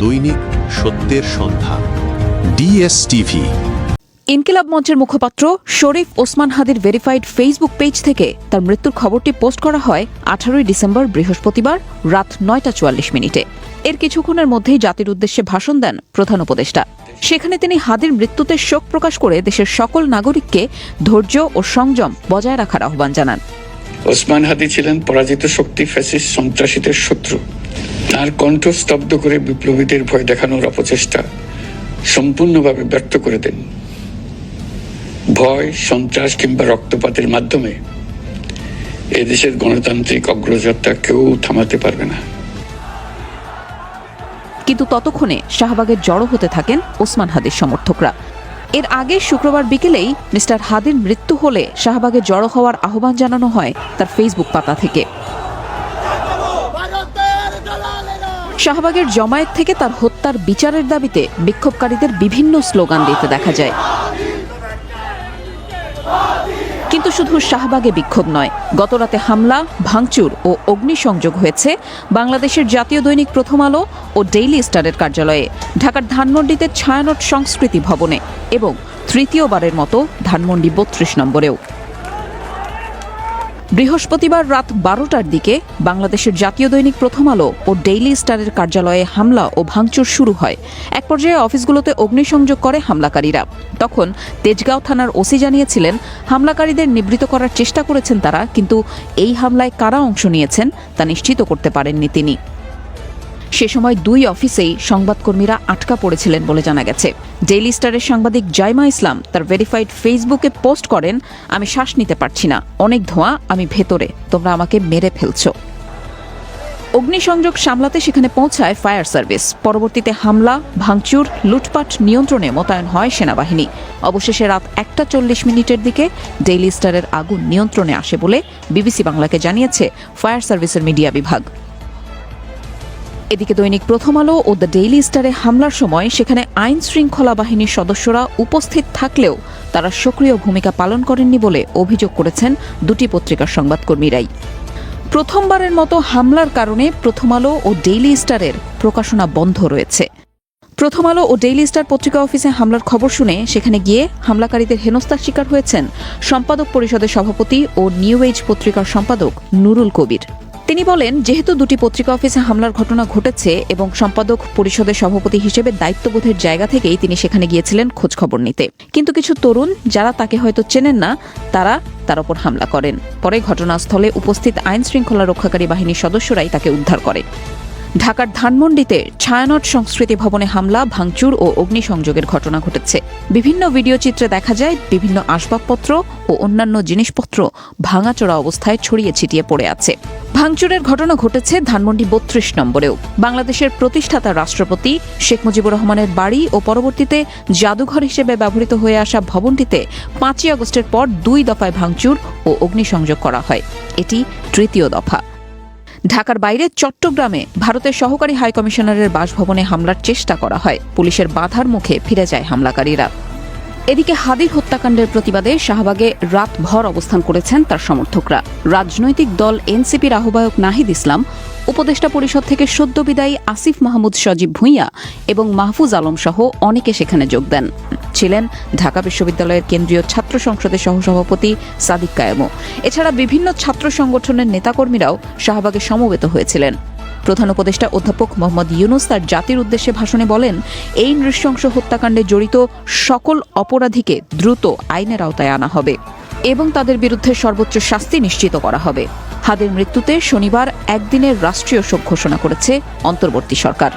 দৈনিক সত্যের সন্ধান। ডিএসটিভি। ইনকিলাব মঞ্চের মুখপাত্র শরীফ ওসমান হাদির ভেরিফাইড ফেসবুক পেজ থেকে তার মৃত্যুর খবরটি পোস্ট করা হয় আঠারোই ডিসেম্বর বৃহস্পতিবার রাত নয়টা চুয়াল্লিশ মিনিটে। এর কিছুক্ষণের মধ্যেই জাতির উদ্দেশ্যে ভাষণ দেন প্রধান উপদেষ্টা। সেখানে তিনি হাদির মৃত্যুতে শোক প্রকাশ করে দেশের সকল নাগরিককে ধৈর্য ও সংযম বজায় রাখার আহ্বান জানান। ওসমান হাদি ছিলেন পরাজিত শক্তি, ফ্যাসিস্ট, সন্ত্রাসীদের শত্রু। তার কণ্ঠ স্তব্ধ করে বিপ্লবীদের ভয় দেখানোর অপচেষ্টা সম্পূর্ণভাবে ব্যর্থ করে দেন। ভয়, সন্ত্রাস কিংবা রক্তপাতের মাধ্যমে এদেশের গণতান্ত্রিক অগ্রযাত্রা কেউ থামাতে পারবে না। কিন্তু ততক্ষণে শাহবাগের জড়ো হতে থাকেন ওসমান হাদির সমর্থকরা। এর আগে শুক্রবার বিকেলেই মিস্টার হাদির মৃত্যু হলে শাহবাগে জড়ো হওয়ার আহ্বান জানানো হয় তার ফেসবুক পাতা থেকে। শাহবাগের জমায়েত থেকে তার হত্যার বিচারের দাবিতে বিক্ষোভকারীদের বিভিন্ন স্লোগান দিতে দেখা যায়। কিন্তু শুধু শাহবাগে বিক্ষোভ নয়। গতরাতে হামলা, ভাঙচুর ও অগ্নিসংযোগ হয়েছে বাংলাদেশের জাতীয় দৈনিক প্রথম আলো ও ডেইলি স্টারের কার্যালয়ে। ঢাকার ধানমন্ডিতে ছায়ানট সংস্কৃতি ভবনে এবং তৃতীয়বারের মতো ধানমন্ডি বত্রিশ নম্বরেও। বৃহস্পতিবার রাত বারোটার দিকে বাংলাদেশের জাতীয় দৈনিক প্রথম আলো ও ডেইলি স্টারের কার্যালয়ে হামলা ও ভাঙচুর শুরু হয়। এক পর্যায়ে অফিসগুলোতে অগ্নিসংযোগ করে হামলাকারীরা। তখন তেজগাঁও থানার ওসি জানিয়েছিলেন, হামলাকারীদের নিবৃত করার চেষ্টা করেছেন তারা, কিন্তু এই হামলায় কারা অংশ নিয়েছেন তা নিশ্চিত করতে পারেননি তিনি। সে সময় দুই অফিসেই সংবাদকর্মীরা আটকা পড়েছিলেন বলে জানা গেছে। ডেইলি স্টারের সাংবাদিক জাইমা ইসলাম তার ভেরিফাইড ফেসবুকে পোস্ট করেন, আমি শ্বাস নিতে পারছি না। অনেক ধোঁয়া, আমি ভেতরে। তোমরা আমাকে মেরে ফেলছো। অগ্নিসংযোগ সামলাতে সেখানে পৌঁছায় ফায়ার সার্ভিস। পরবর্তীতে হামলা, ভাঙচুর, লুটপাট নিয়ন্ত্রণে মোতায়েন হয় সেনাবাহিনী। অবশেষে রাত একটা চল্লিশ মিনিটের দিকে ডেইলি স্টারের আগুন নিয়ন্ত্রণে আসে বলে বিবিসি বাংলাকে জানিয়েছে ফায়ার সার্ভিসের মিডিয়া বিভাগ। এদিকে দৈনিক প্রথম আলো ও দ্য ডেইলি স্টারে হামলার সময় সেখানে আইন শৃঙ্খলা বাহিনীর সদস্যরা উপস্থিত থাকলেও তারা সক্রিয় ভূমিকা পালন করেননি বলে অভিযোগ করেছেন দুটি পত্রিকার সংবাদকর্মীরাই। প্রথমবারের মতো হামলার কারণে প্রথম আলো ও ডেইলি স্টারের প্রকাশনা বন্ধ রয়েছে। প্রথম আলো ও ডেইলি স্টার পত্রিকা অফিসে হামলার খবর শুনে সেখানে গিয়ে হামলাকারীদের হেনস্থার শিকার হয়েছেন সম্পাদক পরিষদের সভাপতি ও নিউ এজ পত্রিকার সম্পাদক নুরুল কবির। তিনি বলেন, যেহেতু দুটি পত্রিকা অফিসে হামলার ঘটনা ঘটেছে এবং সম্পাদক পরিষদের সভাপতি হিসেবে দায়িত্ববোধের জায়গা থেকেই তিনি সেখানে গিয়েছিলেন খোঁজখবর নিতে। কিন্তু কিছু তরুণ যারা তাকে হয়তো চেনেন না, তারা তার ওপর হামলা করেন। পরে ঘটনাস্থলে উপস্থিত আইন শৃঙ্খলা রক্ষাকারী বাহিনীর সদস্যরাই তাকে উদ্ধার করে। ঢাকার ধানমন্ডিতে ছায়ানট সংস্কৃতি ভবনে হামলা, ভাঙচুর ও অগ্নিসংযোগের ঘটনা ঘটেছে। বিভিন্ন ভিডিও চিত্রে দেখা যায়, বিভিন্ন আসবাবপত্র ও অন্যান্য জিনিসপত্র ভাঙাচোরা অবস্থায় ছড়িয়ে ছিটিয়ে পড়ে আছে। ভাঙচুরের ঘটনা ঘটেছে ধানমন্ডি বত্রিশ নম্বরেও। বাংলাদেশের প্রতিষ্ঠাতা রাষ্ট্রপতি শেখ মুজিবুর রহমানের বাড়ি ও পরবর্তীতে জাদুঘর হিসেবে ব্যবহৃত হয়ে আসা ভবনটিতে পাঁচই আগস্টের পর দুই দফায় ভাঙচুর ও অগ্নিসংযোগ করা হয়। এটি তৃতীয় দফা। ঢাকার বাইরে চট্টগ্রামে ভারতের সহকারী হাইকমিশনারের বাসভবনে হামলার চেষ্টা করা হয়। পুলিশের বাধার মুখে ফিরে যায় হামলাকারীরা। এদিকে হাদির হত্যাকাণ্ডের প্রতিবাদে শাহবাগে রাতভর অবস্থান করেছেন তার সমর্থকরা। রাজনৈতিক দল এনসিপির আহ্বায়ক নাহিদ ইসলাম, উপদেষ্টা পরিষদ থেকে সদ্য বিদায়ী আসিফ মাহমুদ সজীব ভূঁইয়া এবং মাহফুজ আলম সহ অনেকে সেখানে যোগ দেন। ছিলেন ঢাকা বিশ্ববিদ্যালয়ের কেন্দ্রীয় ছাত্র সংসদের সহসভাপতি সাদিক কায়েমও এছাড়া বিভিন্ন ছাত্র সংগঠনের নেতাকর্মীরাও শাহবাগে সমবেত হয়েছিলেন। প্রধান উপদেষ্টা অধ্যাপক মোহাম্মদ ইউনুস তার জাতির উদ্দেশ্যে ভাষণে বলেন, এই নৃশংস হত্যাকাণ্ডে জড়িত সকল অপরাধীকে দ্রুত আইনের আওতায় আনা হবে এবং তাদের বিরুদ্ধে সর্বোচ্চ শাস্তি নিশ্চিত করা হবে। হাদের মৃত্যুতে শনিবার একদিনের রাষ্ট্রীয় শোক ঘোষণা করেছে অন্তর্বর্তী সরকার।